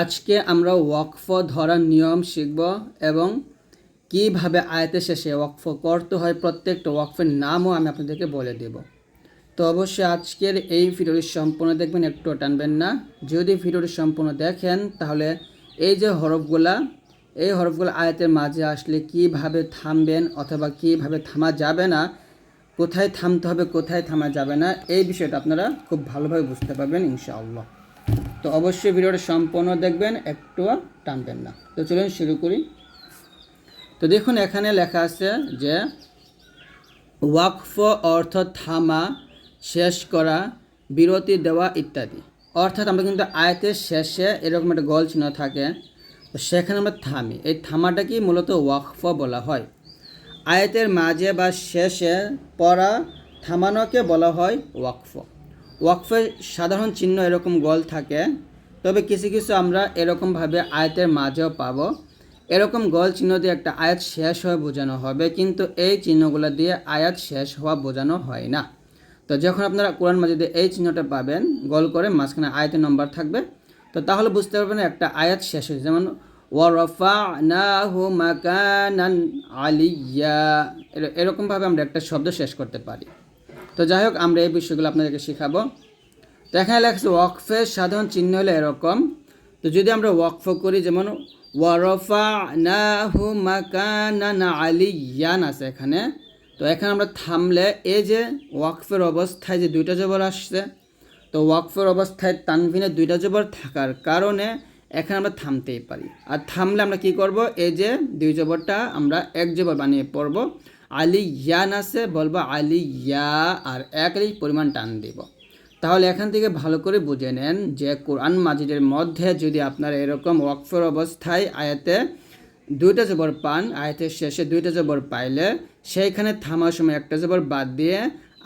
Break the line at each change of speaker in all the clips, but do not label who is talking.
আজকে আমরা ওয়াকফ ধরার নিয়ম শিখব এবং কীভাবে আয়তে শেষে ওয়াকফ করতে হয় প্রত্যেকটা ওয়াকফের নামও আমি আপনাদেরকে বলে দেব। তো অবশ্যই আজকের এই ভিডিওটি সম্পূর্ণ দেখবেন একটু টানবেন না। যদি ভিডিওটি সম্পূর্ণ দেখেন, তাহলে এই যে হরফগুলা, এই হরফগুলো আয়াতের মাঝে আসলে কীভাবে থামবেন অথবা কীভাবে থামা যাবে না, কোথায় থামতে হবে, কোথায় থামা যাবে না, এই বিষয়টা আপনারা খুব ভালোভাবে বুঝতে পারবেন, ইনশাআল্লাহ। তো অবশ্যই ভিডিওটা সম্পূর্ণ দেখবেন একটুও টানবেন না। তো চলুন শুরু করি। তো দেখুন, এখানে লেখা আছে যে, ওয়াকফ অর্থ থামা, শেষ করা, বিরতি দেওয়া ইত্যাদি। অর্থাৎ আমরা কিন্তু আয়াতের শেষে এরকম একটা গল চিহ্ন থাকে, তো সেখানে আমরা থামি। এই থামাটাকেই মূলত ওয়াকফ বলা হয়? আয়াতের মাঝে বা শেষে পড়া, থামানোকে বলা হয় ওয়াকফ। ওয়াকফের সাধারণ চিহ্ন এরকম গোল থাকে, তবে কিছু কিছু আমরা এরকমভাবে আয়াতের মাঝেও পাবো। এরকম গোল চিহ্ন দিয়ে একটা আয়াত শেষ হয়ে বোঝানো হবে, কিন্তু এই চিহ্নগুলো দিয়ে আয়াত শেষ হওয়া বোঝানো হয় না। তো যখন আপনারা কোরআন মাজিদে এই চিহ্নটা পাবেন, গোল করে মাঝখানে আয়াতের নম্বর থাকবে, তো তাহলে বুঝতে পারবেন একটা আয়াত শেষ হয়েছে। যেমন মাকানান আলিয়া এর- এরকমভাবে আমরা একটা শব্দ শেষ করতে পারি। তো যাই হোক, আমরা এই বিষয়গুলো আপনাদেরকে শেখাবো। তো এখানে লেখছে ওয়াকফের সাধারণ চিহ্ন হলো এরকম। তো যদি আমরা ওয়াকফ করি, যেমন ওয়ারফা নাহু মাকানান আলিয়ান আছে এখানে। তো এখানে আমরা থামলে, এই যে ওয়াকফের অবস্থায় যে দুইটা জবর আসছে, তো ওয়াকফের অবস্থায় তানভিনে দুইটা জবর থাকার কারণে এখানে আমরা থামতেই পারি। আর থামলে আমরা কি করব? এই যে দুই জবরটা আমরা এক জবর বানিয়ে পড়ব। আলি ইয়ান আছে বলব আলি ইয়া আর এক আলি পরিমাণ টান দিব। তাহলে এখান থেকে ভালো করে বুঝে নেন যে কোরআন মাজিদের মধ্যে যদি আপনারা এরকম ওয়াকফের অবস্থায় আয়াতে দুইটা জবর পান, আয়াতের শেষে দুইটা জবর পাইলে সেইখানে থামার সময় একটা জবর বাদ দিয়ে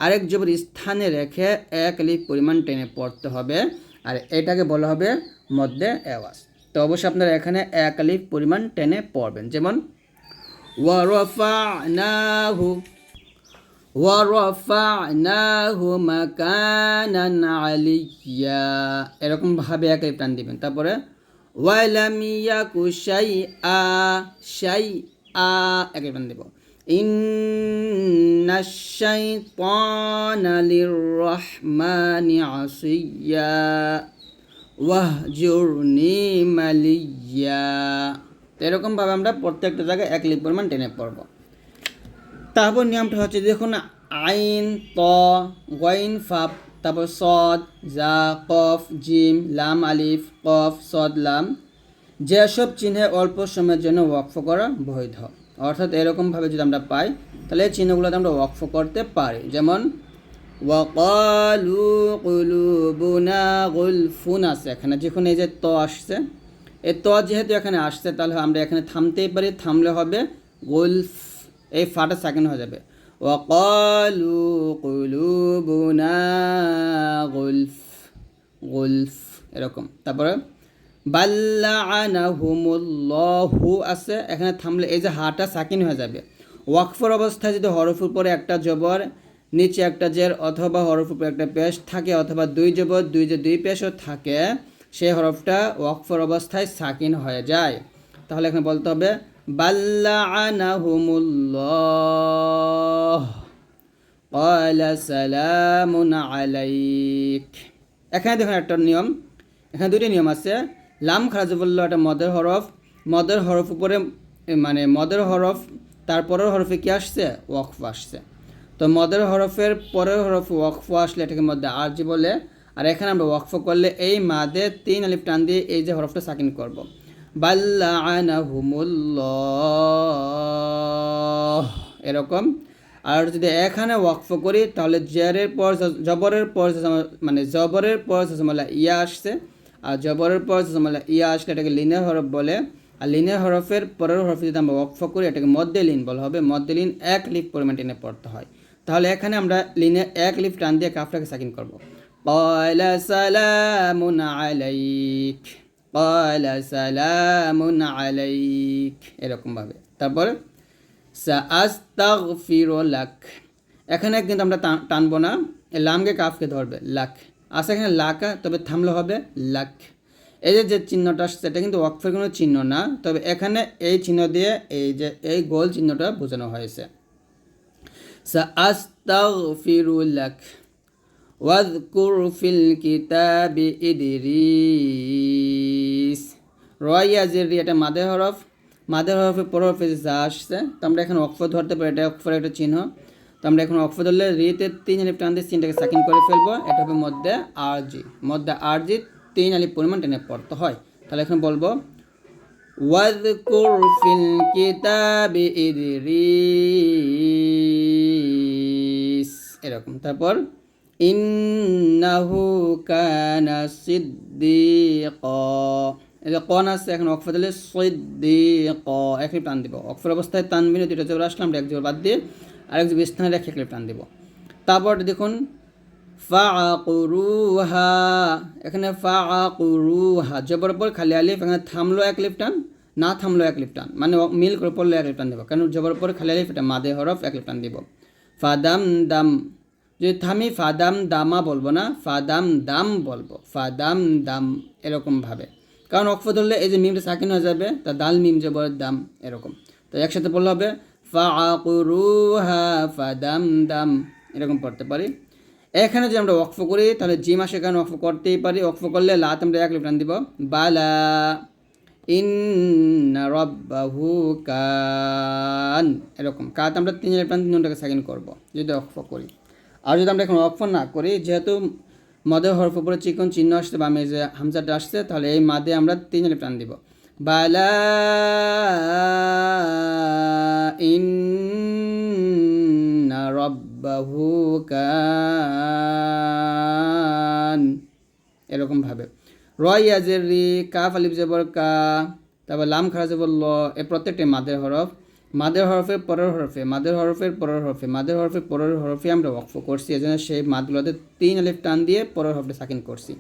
আরেক জবর স্থানে রেখে এক লিপ পরিমাণ টেনে পড়তে হবে আর এটাকে বলা হবে মধ্যে অ্যাওয়াজ তো অবশ্যই আপনারা এখানে এক লিপ পরিমাণ টেনে পড়বেন। যেমন ওয়ারফানাহু ওয়ারফানাহু মাকানান আলিয়া এরকম ভাবে এক লিপ টান দিবেন। তারপরে ওয়ালাম ইয়াকু শাইআ শাইআ এক লিপ টান দিব। ইন্না শাইতানা লিররহমানি আসিয়া, ওয়াহজুরনি মালিয়া তো এরকমভাবে আমরা প্রত্যেকটা জায়গায় এক লিপ পরিমাণ টেনে পড়ব। তারপর নিয়মটা হচ্ছে দেখুন আইন, ত, গইন, ফাপ, তারপর সদ, জা, কফ, জিম, লাম, আলিফ, কফ, সদ, লাম যেসব চিহ্নে অল্প সময়ের জন্য ওয়াকফ করা বৈধ। অর্থাৎ এরকমভাবে যদি আমরা পাই, তাহলে এই চিহ্নগুলোতে আমরা ওয়াকফ করতে পারি। যেমন, ওয়াকালু কুলুবুনা গুলফুন আছে এখানে, যখন এই যে ত আসছে এই ত যেহেতু এখানে আসছে, তাহলে আমরা এখানে থামতেই পারি, থামলে হবে গুলফ এই ফাটা সেকেন্ড হয়ে যাবে। ওয়াকালু কুলুবুনা গুলফ গুলফ এরকম। তারপরে বাল্লাহু আছে, এখানে থামলে এই যে হাটা সাকিন হয়ে যাবে। ওয়াকফর অবস্থায় যদি হরফ উপরে একটা জবর, নিচে একটা জের অথবা হরফ উপরে একটা পেশ থাকে অথবা দুই জবর, দুই যে দুই পেশও থাকে সেই হরফটা ওয়াকফর অবস্থায় সাকিন হয়ে যায় তাহলে এখানে বলতে হবে বাল্লাহমুল্লাহ قال سلام عليك এখানে দেখুন একটা নিয়ম এখানে দুটি নিয়ম আছে লাম খারাজবুল্লাহ একটা মদের হরফ মদের হরফ উপরে এ, মানে মদের হরফ তারপরের হরফে কি আসছে ওয়াকফ আসছে তো মদের হরফের পরের হরফ ওয়াকফ আসলে এটাকে মধ্যে আরজি বলে আর এখানে আমরা ওয়াকফ করলে এই মাদে তিন আলিফ টান দিয়ে এই যে হরফটা সাকিন করব। বাল্লা আনাহুমুল্লাহ এরকম। আর যদি এখানে ওয়াকফ করি, তাহলে জেরের পর জবরের পর মানে জবরের পর জসমলা ইয়া আসছে। আর জবরের পর জসমলা ইয়া আসলে এটাকে লিনের হরফ বলে। আর লিনের হরফের পরের হরফ যদি আমরা ওয়াকফ করি, এটাকে মধ্যে লিন বলা হবে। মধ্যে লিন এক লিফ পরিমাণ টেনে পড়তে হয়। তাহলে এখানে আমরা লিনে এক লিফ টান দিয়ে কাফটাকে সাকিন করব। قال سلام عليك قال سلام عليك এরকমভাবে তারপর সাআস্তাগফিরু লাক এখানে কিন্তু আমরা টান- টানবো না এই লামকে কাফকে ধরবে লাক আছে এখানে লাকা তবে থামলে হবে লাক এই যে যে চিহ্নটা আসছে এটা কিন্তু ওয়াকফের কোনো চিহ্ন না তবে এখানে এই চিহ্ন দিয়ে এই যে এই গোল চিহ্নটা বোঝানো হয়েছে سأستغفر لك واذكر في الكتاب إدريس রয়া যে এটা মাদের হরফ মাদের হরফের পর হরফে যা আসছে তো আমরা এখন অক্ষ ধরতে পারি এটা অক্ষর একটা চিহ্ন তো আমরা এখন অক্ষ ধরলে রিতে তিন আলিফ টান দিয়ে চিনটাকে সাকিন করে ফেলবো এটা হবে মধ্যে আরজি মধ্যে আরজি তিন আলিফ পরিমাণ টেনে পড়তে হয় তাহলে এখন বলবো واذكر في الكتاب إدريس এরকম তারপর ইন্নাহু কানা সিদ্দিক যে কন আছে, এখন অক্ষর দিলে সিদ্দিক। এক টান দিব। অক্ষর অবস্থায় টানবিনে দুটো জোর আসলাম এক জোর বাদ দিয়ে আরেক জোর স্থানে রেখে এক টান দিব। তারপর দেখুন ফাকুরুহা এখানে ফাকুরুহা জবর পর খালি আলিফ, এখানে থামলো এক লিফ টান, না থামলো এক লিফ টান। মানে মিল করে পড়লে এক লিফ টান দেবো। কারণ জবর পর খালি আলিফ, এটা মাদে হরফ, এক লিফ দিব। ফাদাম দাম যদি থামি ফাদাম দামা বলব না, ফাদাম দাম বলব, ফাদাম দাম এরকমভাবে কারণ অক্ষ ধরলে এই যে মিমটা সাকিন হয়ে যাবে তা দাল মিম জবরের দাম এরকম। তো একসাথে বললে হবে ফাকুরুহা ফাদাম দাম, এরকম পড়তে পারি। এখানে যদি আমরা ওয়াকফ করি, তাহলে জি মাসে এখানে ওয়াকফ করতেই পারি। ওয়াকফ করলে লাত আমরা এক লিফটান দিব। বালা ইন্না রব্বাহু কান, এরকম। কাত আমরা তিন লিফটান তিনটাকে সেকেন্ড করব, যদি ওয়াকফ করি। আর যদি আমরা এখন ওয়াকফ না করি, যেহেতু মদের হরফ উপরে চিকন চিহ্ন আসছে বা মেজে হামজাটা আসছে, তাহলে এই মাদে আমরা তিন লিফটান দিব। বালা ইন্না রব্বাহু কান। এরকমভাবে রয় ইয়াজের রি, কাফ আলিফ জবর কা তারপর লাম খারা জবর ল এ প্রত্যেকটি মাদের হরফ। মাদের হরফের পরের হরফে, মাদের হরফের পরের হরফে, মাদের হরফের পরের হরফে আমরা ওয়াকফ করছি। এজন্য সেই মাদগুলোতে তিন আলিফ টান দিয়ে পরের হরফে সাকিন করছি।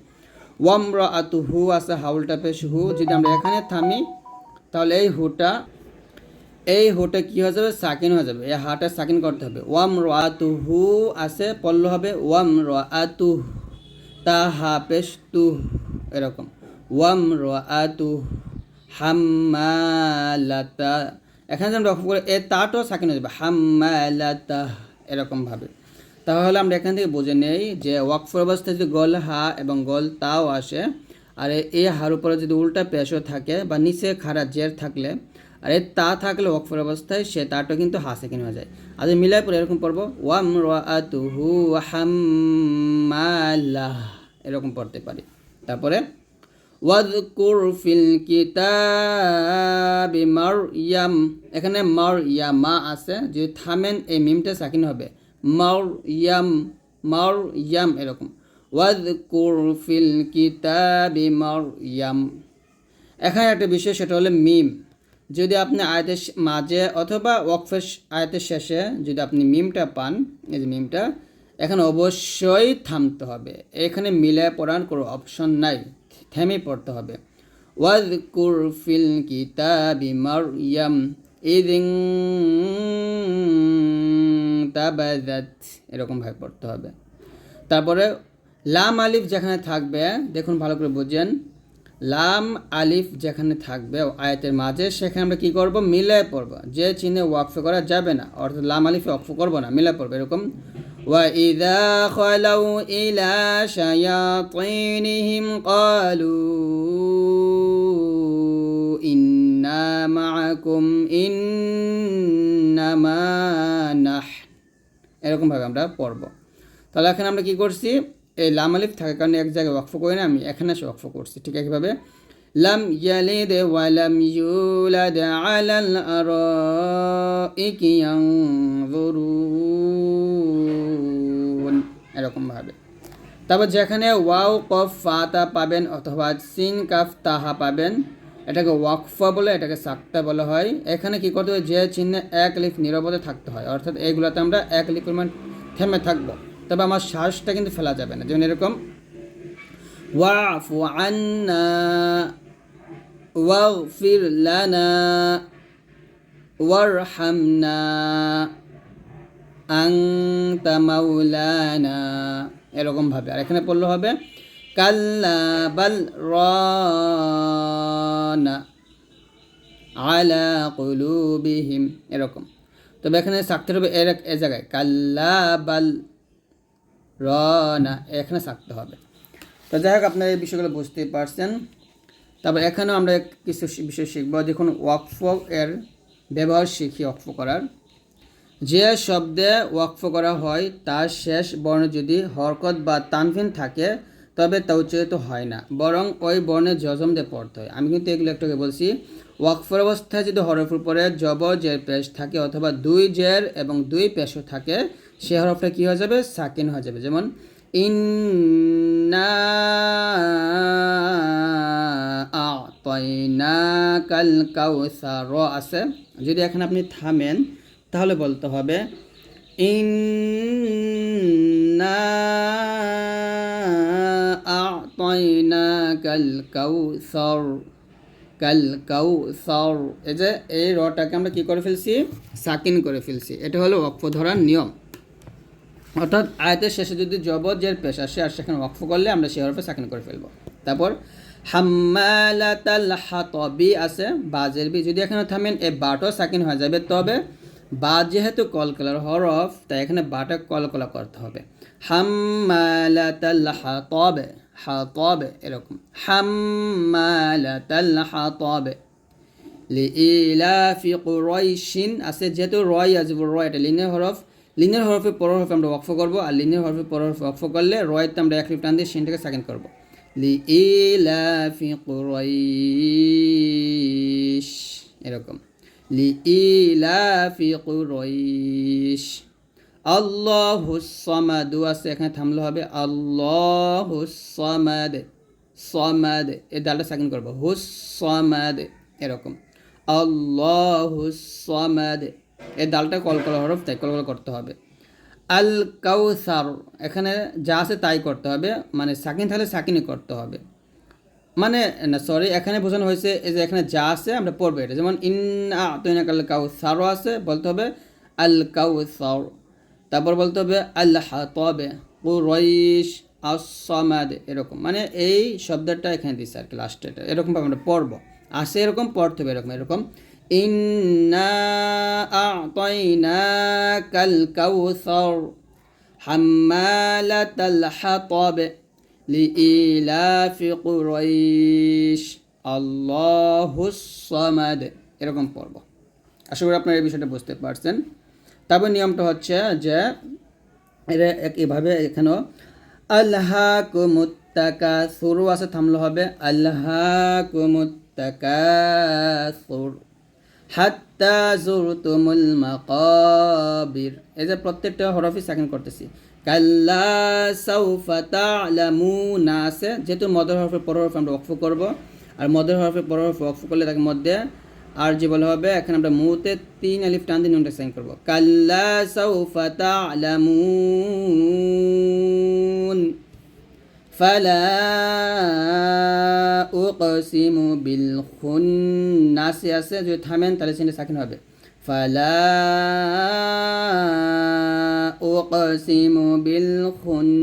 ওয়াম র আতু হু আছে হাউলটা পেশ হু। যদি আমরা এখানে থামি, তাহলে এই হুটা এই হুটা কি হয়ে যাবে? সাকিন হয়ে যাবে। এই হাটা সাকিন করতে হবে। ওয়াম র আতু হু আছে পল্ল হবে ওয়াম র আতু তা হা পেশ তু এরকম। ওয়াম র আতু হাম্মালাতা এখানে যে আমরা লক্ষ্য করে, এ তাটাও সাকিন হয়ে যাবে হাম্মালাতা এরকমভাবে তাহলে আমরা এখান থেকে বুঝে নেই যে ওয়াকফর অবস্থায় যদি গল হা এবং গল তাও আসে, আর এই হার উপরে যদি উল্টা পেশও থাকে বা নিচে খারা জের থাকলে, আর এই তা থাকলে ওয়াকফর অবস্থায় সে তাটা কিন্তু হা সেকেন্ড হয়ে যায়। যদি মিলাই পরে এরকম পড়ব ওয়াম রাতুহু হাম্মালাহ, এরকম পড়তে পারি। তারপরে ওয়াদকুর ফিল কিতাবি মারইয়াম। এখানে মারইয়ামা আছে, যদি থামেন এই মিমটা সাকিন হবে। মারইয়াম মারইয়াম এরকম। ওয়াদকুর ফিল কিতাবি মারইয়াম। এখানে একটা বিষয়, সেটা হলো মিম। যদি আপনি আয়তের মাঝে অথবা ওয়াকফের আয়তের শেষে যদি আপনি মিমটা পান, এই যে মিমটা, এখানে অবশ্যই থামতে হবে। এখানে মিলে পড়ার কোনো অপশন নাই। থেমে পড়তে হবে। ওয়াজকুর ফিল কিতাবি মারইয়াম ইদিন তাবাদাত এরকম ভাবে পড়তে হবে। তারপরে লাম আলিফ যেখানে থাকবে, দেখুন ভালো করে বুঝেন। লাম আলিফ যেখানে থাকবে আয়াতের মাঝে, সেখানে আমরা কী করব? মিলায় পড়ব। যে চিহ্নে ওয়াকফ করা যাবে না, অর্থাৎ লাম আলিফে ওয়াকফ করব না, মিলায় পড়ব, এরকম وإذا خلوا إلى شياطينهم قالوا إنا معكم إنما نحن এরকমভাবে আমরা পড়ব তাহলে এখানে আমরা কি করছি এই লাম আলিফ থাকার কারণে এক জায়গায় ওয়াকফ করি না আমি এখানে এসে ওয়াকফ করছি ঠিক একইভাবে লাম ইয়ালিদ ওয়ালাম ইউলাদ আলাল আরাইকি ইয়ানজুরুন এরকমভাবে। তারপর যেখানে ওয়াও, কফ ফাতা পাবেন অথবা সিন, কাফ, তাহা পাবেন। এটাকে ওয়াকফা বলে, এটাকে সাক্তা বলা হয়। এখানে কি করতে হবে? যে চিহ্নে এক লিফ নিরবতে থাকতে হয়। অর্থাৎ এইগুলোতে আমরা এক লিফ পরিমাণ থেমে থাকব। তবে আমার শ্বাসটা কিন্তু ফেলা যাবে না। যেমন এরকম, ওয়াফু আন্না ওয়াগফির লানা ওয়ারহামনা আংতা মাউলানা এরকমভাবে আর এখানে পড়লে হবে, কাল্লা বাল রানা আলা কুলুবিহিম, এরকম। তবে এখানে থাকতে হবে এর এ জায়গায়, কাল্লা বাল রনা, এখানে থাকতে হবে। তো যাই হোক, আপনারা এই বিষয়গুলো বুঝতে পারছেন। তারপর এখানেও আমরা কিছু বিষয় শিখব। দেখুন, ওয়াকফ এর ব্যবহার শিখি ওয়াকফ করার। যে শব্দে ওয়াকফ করা হয়, তার শেষ বর্ণ যদি হরকত বা তানফিন থাকে, তবে তা উচ্চারিত হয় না, বরং ওই বর্ণে জজম দিয়ে পড়তে হয়। আমি কিন্তু এগুলো একটু আগে বলছি, ওয়াকফর অবস্থায় যদি হরফের উপরে জবর জের, পেশ থাকে অথবা দুই জের এবং দুই পেশও থাকে, সে হরফটা কী হয়ে যাবে? সাকিন হয়ে যাবে। যেমন, ইন্না আতয়না কাল কাউসার আছে। যদি এখানে আপনি থামেন, তাহলে বলতে হবে, ইন্না আতয়না কাল কাউসার। কাল কাউসার। এই যে, এই রটাকে আমরা কি করে ফেলছি? সাকিন করে ফেলছি। এটা হলো ওয়াকফ ধরার নিয়ম। অর্থাৎ আয়তের শেষে যদি জবর জের পেশ আসে, আর সেখানে ওয়াকফ করলে আমরা সে হরফে সাকিন করে ফেলব। তারপর হাম্মালাতাল হাতবি আছে, বাজের বি। যদি এখানে থামেন, এ বাটও সাকিন হয়ে যাবে। তবে বা যেহেতু কলকলার হরফ, তাই এখানে বাটা কলকলা করতে হবে। হাম্মালাতাল হাতবে হাতবে এরকম। হাম্মালাতাল হাতবে লিইলাফি কুরাইশিন আছে, যেহেতু রয় আসবে রয় এটা লিনের হরফ। লিনের হরফে পর হরফে আমরা ওয়াকফ করব, আর লিনের হরফে পর হরফে ওয়াকফ করলে রয়তে আমরা এক লিপ টান দিয়ে সিনটাকে সেকেন্ড করব। লিইলাফি কুরাইশ। এরকম। লিইলাফি কুরাইশ। আল্লাহুস সামাদু। আছে, এখানে থামলে হবে। আল্লাহুস সামাদ। এই দালটা সেকেন্ড করব। হুস সামাদ। এরকম। আল্লাহুস সামাদ। এই দালটা কলকলা হরফ, তাই কলকলা করতে হবে। আল কাউসার এখানে যা আছে তাই করতে হবে মানে সাকিন থাকলে সাকিনই করতে হবে। মানে না সরি এখানে বোঝানো হয়েছে এই যে এখানে যা আছে আমরা পড়ব এটা। যেমন ইন আতইনা কাল কাউসারও আছে, বলতে হবে আল কাউসার তারপর বলতে হবে আল্লাহ তবে কুরাইশ আসামাদ এরকম। মানে এই শব্দটা এখানে দিচ্ছে আর কি লাস্টে এরকমভাবে আমরা পড়ব। আসে এরকম, পড়তে হবে এরকম এরকম। ইন্না আ'তাইনাকাল কাউসার হাম্মালাতাল হাতাব লিইলাফি কুরাইশ আল্লাহুস সামাদ এরকম পর্ব। আশা করি আপনারা এই বিষয়টা বুঝতে পারছেন। তারপর নিয়মটা হচ্ছে যে এটা এভাবে এখানেও আল্লাহ কুমুত্তাকা সুরু আছে, থামলে হবে আল্লাহ কুমুত্তাকা সুর হাত্তা জুরতুমুল মাকাবির। এই যে প্রত্যেকটা হরফই সেকেন্ড করতেছি। কাল্লা সাউফা তা'লামুনা আছে। যেহেতু মদের হরফের পর হরফ আমরা ওয়াকফ করব, আর মদের হরফের পর হরফ ওয়াকফ করলে তাকে মধ্যে আর যে বলা হবে, এখানে আমরা মুতে তিন আলিফ টান দিয়ে নুনটা সাইন করব। কাল্লা সাউফা তা'লামুন। ফালা উকসিমু বিল খুন্নাসি আছে যদি থামেন তাহলে সেটা সাকিন হবে ফালা উকসিমু বিল খুন্নাস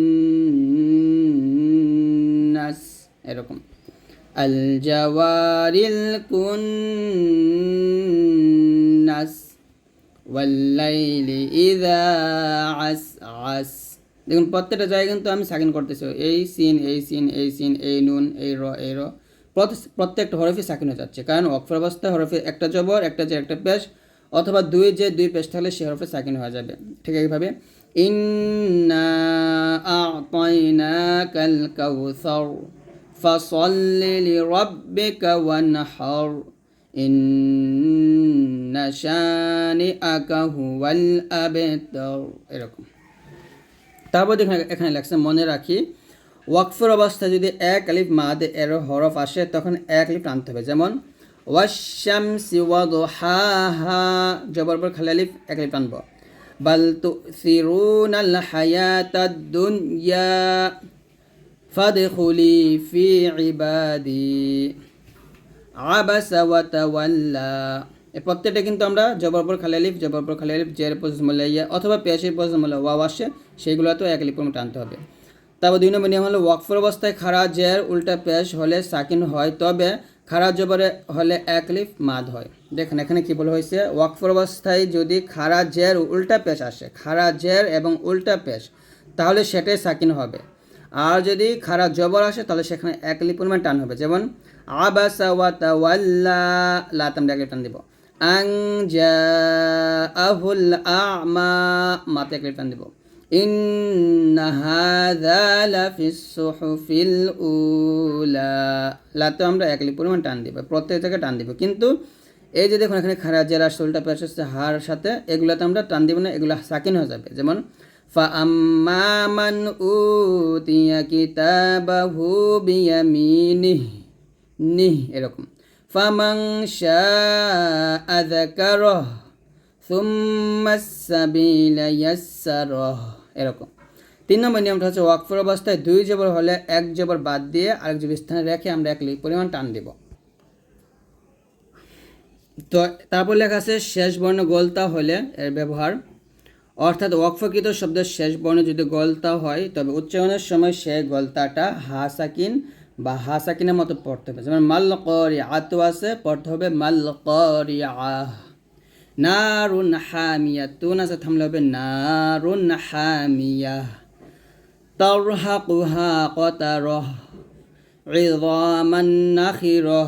এরকম আল জাওয়ারিল কুন্নাস ওয়াল্লাইলি ইযা আসআস দেখুন, প্রত্যেকটা জায়গায় কিন্তু আমি সাকিন করতেছি। এই সিন এই সিন এই সিন, এই নুন, এই র এই র। প্রত্যেকটা হরফে সাকিন হয়ে যাচ্ছে। কারণ অক্ষর অবস্থায় হরফে একটা জবর, একটা যে একটা পেশ, অথবা দুই যে দুই পেশ থাকলে সে হরফে সাকিন হয়ে যাবে। ঠিক এইভাবে এরকম। তারপর দেখুন এখানে লেখছে, মনে রাখি ওয়াকফের অবস্থায় যদি এক আলিফ মাদ এর হরফ আসে, তখন এক আলিফ টানতে হবে যেমন ওয়াশাম সিওয়াদ হা হা জবর পর খালি আলিফ, এক আলিফ টানব। বাল তু সিরুন আল হায়াতাদ দুনিয়া ফাদখুলি ফি ইবাদি আবাসা ওয়া তাওয়াল্লা প্রত্যেকটা কিন্তু আমরা জবর পর খালি আলিফ জবর পর খালি আলিফ জের পজিস মূল্য ইয়া অথবা পজিস মূল্য ওয়াও আসে, সেইগুলো তো এক আলিফ টানতে হবে। তারপর দুই নম্বর নিয়ম হলো ওয়াকফর অবস্থায় খাড়া, জের, উল্টা পেশ হলে সাকিন হয়, তবে খাড়া জবরে হলে এক একলিফ মাদ হয়। দেখেন এখানে কি বলা হয়েছে? ওয়াকফর অবস্থায় যদি খাড়া, জের, উল্টা পেশ আসে, খাড়া, জের এবং উল্টা পেশ তাহলে সেটাই সাকিন হবে। আর যদি খাড়া জবর আসে, তাহলে সেখানে এক লিপ পরিমাণ টান হবে। যেমন, আবাসা ওয়া তাওয়াল্লা লাতাম ডাকে টান দিব। আং জাআহুল আ'মা মাতে এক লিপ টান দিব ইন্না হাযা লাফিস সুহুফিল উলা লাতে আমরা এক লিপ পরিমাণ টান দিব প্রত্যেক থেকে টান দিব কিন্তু এই যে দেখুন এখানে খারা জেরা সোলটা পেশ হচ্ছে হার সাথে এগুলাতে আমরা টান দিব না এগুলো সাকিন হয়ে যাবে যেমন فأما من أوتي كتابه بيمينه নিহ এরকম ফামাং শাআ যাকারাহ সুম্মা সাবিলা ইয়াসসারাহ এরকম। তিন নম্বর নিয়মটা হচ্ছে ওয়াকফর অবস্থায় দুই জবর হলে এক জবর বাদ দিয়ে আরেক জবর স্থানে রেখে আমরা এক পরিমাণ টান দিব। তো তারপর লেখা আছে শেষ বর্ণ গোলতা হলে এর ব্যবহার। অর্থাৎ ওয়াকফকৃত শব্দের শেষ বর্ণ যদি গলতা হয়, তবে উচ্চারণের সময় সে গলতাটা হা সাকিন বা হা সাকিনের মতো পড়তে হবে যেমন মাল করি আত আছে পড়তে হবে মাল করি আহ নারুন হামিয়া তুন আছে থামলে হবে নারুন হামিয়া তরহাকুহা কতারহ عظاما نخرة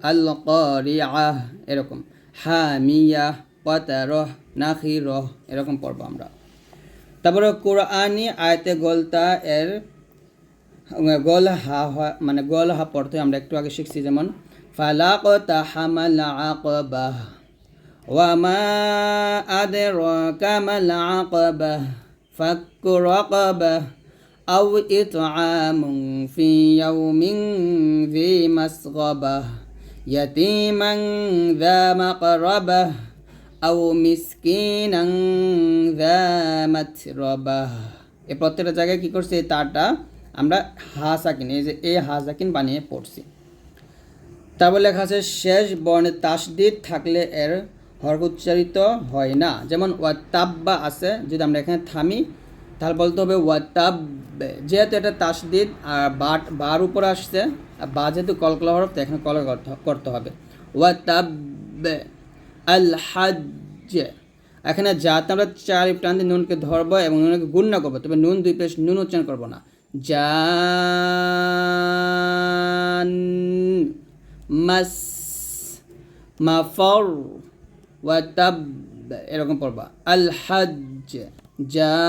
القارعة এরকম হামিয়া কতারহ নাখিরহ এরকম পড়বো আমরা তারপরে কোরআনি আয়তে গলতা এর গল হা হা- মানে গল হা পড়তে আমরা একটু আগে শিখছি যেমন ফালাক তাহামাল আকবাহ ওয়ামা আদরাকা মাল আকবাহ ফাক্কু রাকাবাহ أو إطعام في يوم ذي مسغبة يتيما ذا مقربة أو مسكينا ذا متربة এই প্রত্যেকটা জায়গায় কী করছি এই তারটা আমরা হা সাকিন এই যে এই হা সাকিন বানিয়ে পড়ছি। তারপর লেখা আছে, শেষ বর্ণে তাসদিদ থাকলে এর হরফ উচ্চারিত হয় না। যেমন ওয়াতাব্বা আছে, যদি আমরা এখানে থামি, তাহলে বলতে হবে ওয়াতাব্বে যেহেতু এটা তাসদিদ, আর বাট বার উপর আসছে, আর বা যেহেতু কলকলা হরফ, তো এখানে কল করতে- হবে। ওয়াতাব্বে আল হাজ্জ এখানে যাতে আমরা চার টান দিয়ে নুনকে ধরবো এবং নুনকে গুণ না করব, তবে নুন দুই পেশ নুন উচ্চারণ করব না। জান মাস মাফর ওয়াতাব এরকম পড়বা। আল হাজ্জ জান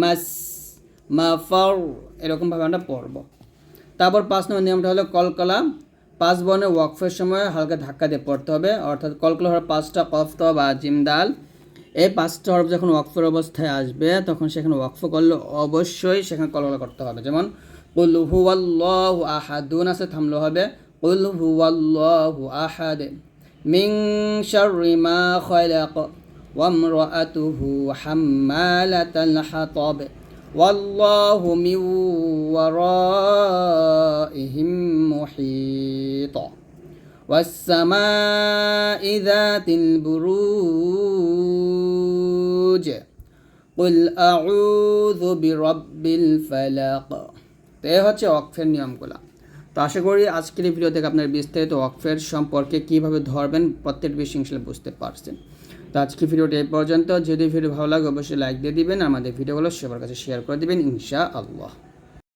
মাস মাফর এরকমভাবে আমরা পড়ব। তারপর পাঁচ নম্বর নিয়মটা হলো কলকলা পাঁচ বর্ণে ওয়াকফের সময় হালকা ধাক্কা দিয়ে পড়তে হবে। অর্থাৎ কলকলা হওয়ার পাঁচটা কফত বা জিমদাল এই পাঁচটা হরফ যখন ওয়াকফের অবস্থায় আসবে তখন সেখানে ওয়াকফ করলে অবশ্যই সেখানে কলকলা করতে হবে যেমন কুল হুয়াল্লাহু আহাদুন আছে থামলো হবে কুল হুয়াল্লাহু আহাদ মিন শাররি মা খালাক وامرأته حمالة الحطب والله من ورائهم محيط والسماء ذات البروج قل أعوذ برب الفلق তো এই হচ্ছে অক্ষের নিয়মগুলো তো আশা করি আজকের এই ভিডিও থেকে আপনার বিস্তারিত অক্ষের সম্পর্কে কীভাবে ধরবেন প্রত্যেকটি বিষয় ইনশাল্লাহ বুঝতে পারছেন তো আজকে ভিডিওটি এই পর্যন্ত যদি ভিডিও ভালো লাগে অবশ্যই লাইক দিয়ে দিবেন আমাদের ভিডিওগুলো সবার কাছে শেয়ার করে দিবেন ইনশা আল্লাহ